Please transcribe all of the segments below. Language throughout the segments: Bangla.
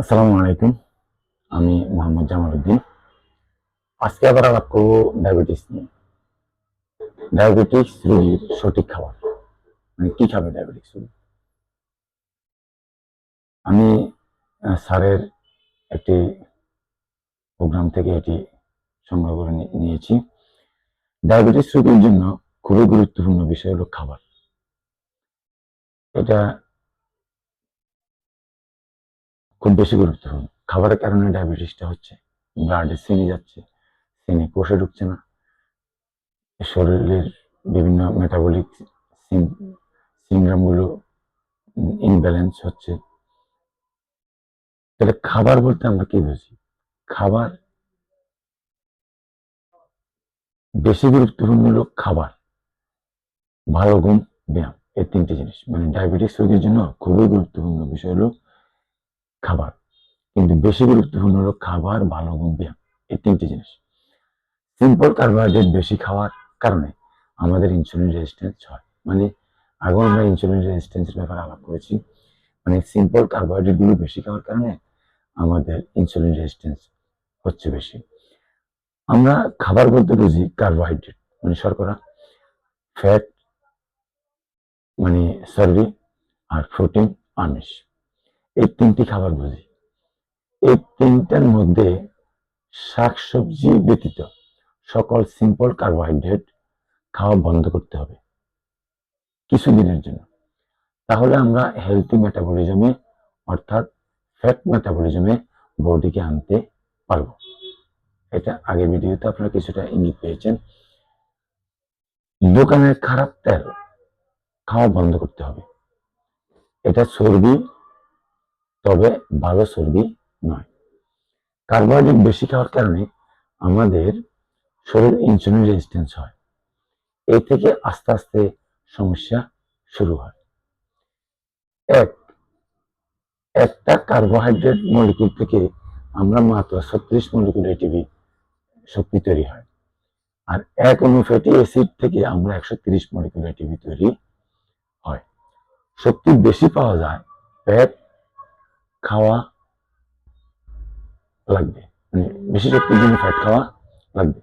আসসালামু আলাইকুম। আমি মোহাম্মদ জামাল উদ্দিন। আজকে আবার আলাপ করব ডায়াবেটিস নিয়ে। ডায়াবেটিস রোগীর সঠিক খাবার। মানে কি খাবে ডায়াবেটিস রোগী? আমি স্যারের একটি প্রোগ্রাম থেকে এটি সংগ্রহ করে নিয়েছি। ডায়াবেটিস রোগীর জন্য খুবই গুরুত্বপূর্ণ বিষয় হলো খাবার। এটা খুব বেশি গুরুত্বপূর্ণ খাবারের কারণে ডায়াবেটিসটা হচ্ছে ব্লাডে চিনি যাচ্ছে চিনি কোষে ঢুকছে না। শরীরের বিভিন্ন মেটাবলিক সিনড্রামগুলো ইনব্যালেন্স হচ্ছে। তাহলে খাবার বলতে আমরা কি বুঝি? খাবার বেশি গুরুত্বপূর্ণ হলো খাবার। ভালো ঘুম, ব্যায়াম, এই তিনটে জিনিস। মানে ডায়াবেটিস রোগীর জন্য খুবই গুরুত্বপূর্ণ বিষয় হলো খাবার। কিন্তু বেশি গুরুত্বপূর্ণ হলো খাবার, ভালো ঘুম ব্যায়াম। এই তিনটি জিনিস। সিম্পল কার্বোহাইড্রেট বেশি খাওয়ার কারণে আমাদের ইনসুলিন রেজিস্ট্যান্স হয়। মানে আগেও আমরা ইনসুলিন রেজিস্ট্যান্সের ব্যাপারে আলাপ করেছি। মানে সিম্পল কার্বোহাইড্রেটগুলো বেশি খাওয়ার কারণে আমাদের ইনসুলিন রেজিস্ট্যান্স হচ্ছে বেশি। আমরা খাবার বলতে বুঝি কার্বোহাইড্রেট মানে শর্করা ফ্যাট মানে চর্বি আর প্রোটিন আমিষ। এই তিনটি খাবার বুঝি। এই তিনটার মধ্যে শাকসবজি ব্যতীত সকল সিম্পল কার্বোহাইড্রেট খাওয়া বন্ধ করতে হবে কিছুদিনের জন্য। তাহলে আমরা হেলথি মেটাবলিজমে অর্থাৎ ফ্যাট মেটাবলিজমে বডিকে আনতে পারব। এটা আগের ভিডিওতে আপনারা কিছুটা ইঙ্গিত পেয়েছেন। দোকানের খারাপ তেল খাওয়া বন্ধ করতে হবে। এটা চর্বি তবে ভালো চর্বি নয়। কার্বোহাইড্রেট বেশি খাওয়ার কারণে আমাদের শরীর ইনসুলিন রেজিস্ট্যান্স হয়। এই থেকে আস্তে আস্তে সমস্যা শুরু হয়। এক, একটা কার্বোহাইড্রেট মলিকুল থেকে আমরা মাত্র ছত্রিশ মলিকুল এটিভি শক্তি তৈরি হয়। আর এক অনু ফ্যাটি অ্যাসিড থেকে আমরা একশো তিরিশ মলিকুল এটিভি তৈরি হয়। শক্তি বেশি পাওয়া যায় ফ্যাট খাওয়া লাগবে। মানে বেশি শক্তির জন্য ফ্যাট খাওয়া লাগবে।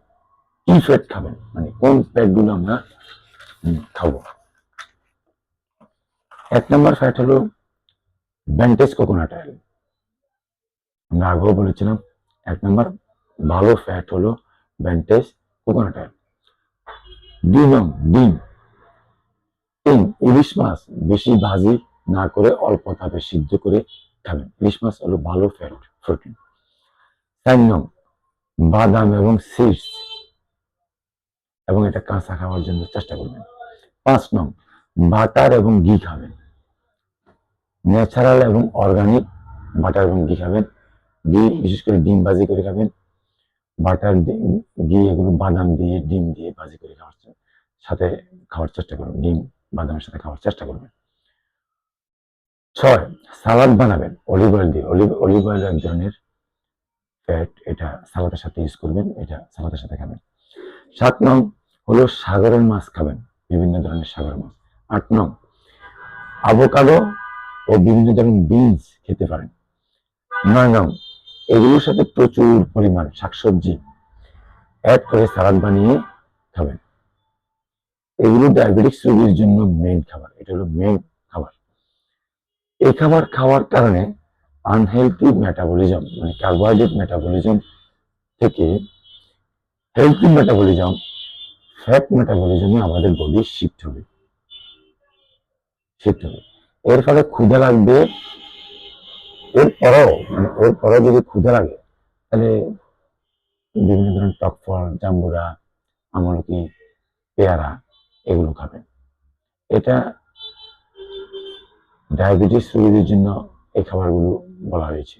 কি ফ্যাট খাবেন? মানে কোন ফ্যাটগুলো আমরা খাব? এক নম্বর ফ্যাট হলো ব্যান্টেজ কোকোনাট অয়েল আমরা আগেও বলেছিলাম, এক নম্বর ভালো ফ্যাট হলো ব্যান্টেজ কোকোনাট অয়েল দুই নং ডিম। তিন, ইলিশ মাছ বেশি ভাজি না করে অল্প তাপে সিদ্ধ করে খাবেন ইলিশ মাছ হলো ভালো ফ্যাট প্রোটিন চার নং বাদাম এবং সিডস এবং এটা কাঁচা খাওয়ার জন্য চেষ্টা করবেন। পাঁচ নং, বাটার এবং ঘি খাবেন। ন্যাচারাল এবং অর্গানিক বাটার এবং ঘি খাবেন। ঘি, বিশেষ করে ডিম ভাজি করে খাবেন। বাটার ঘি এগুলো বাদাম দিয়ে, ডিম দিয়ে ভাজি করে খাওয়ার সাথে খাওয়ার চেষ্টা করবেন। ডিম, বাদামের সাথে খাওয়ার চেষ্টা করবেন। ছয়, সালাদ বানাবেন। অলিভ অয়েল দিয়ে। অলিভ অলিভ অয়েল এক ধরনের ফ্যাট এটা সালাদের সাথে ইউজ করবেন, এটা সালাদের সাথে খাবেন। সাত নং হলো সাগরের মাছ খাবেন, বিভিন্ন ধরনের সাগরের মাছ। আট নং আቮকাডো ও বিভিন্ন ধরনের বিনস খেতে পারেন। নয় নং, এগুলোর সাথে প্রচুর পরিমাণ শাকসবজি অ্যাড করে সালাদ বানিয়ে খাবেন। এগুলো ডায়াবেটিক্স রোগীর জন্য মেইন খাবার। এটা হলো খাবার এই খাবার খাওয়ার কারণে আনহেলথি মেটাবলিজম মানে কার্বোহাইড্রেট মেটাবলিজম থেকে হেলথি মেটাবলিজম ফ্যাট মেটাবলিজমে আমাদের বডি শিফট হবে। শিফট হবে। এর ফলে ক্ষুধা লাগবে। এরপরও মানে ওর পরেও যদি ক্ষুধা লাগে, তাহলে বিভিন্ন ধরনের টক ফল, জাম্বুরা, আমলকি, পেয়ারা, এগুলো খাবেন। এটা ডায়াবেটিস রোগীদের জন্য এই খাবারগুলো বলা হয়েছে।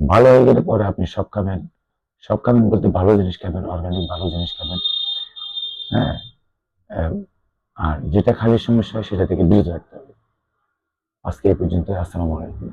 ভালো হয়ে গেলে পরে আপনি সব খাবেন সব খাবেন বলতে ভালো জিনিস খাবেন অর্গানিক ভালো জিনিস খাবেন হ্যাঁ? আর যেটা খালি সমস্যা হয় সেটা থেকে বিরত রাখতে হবে। আজকে এই পর্যন্ত আসসালামু আলাইকুম।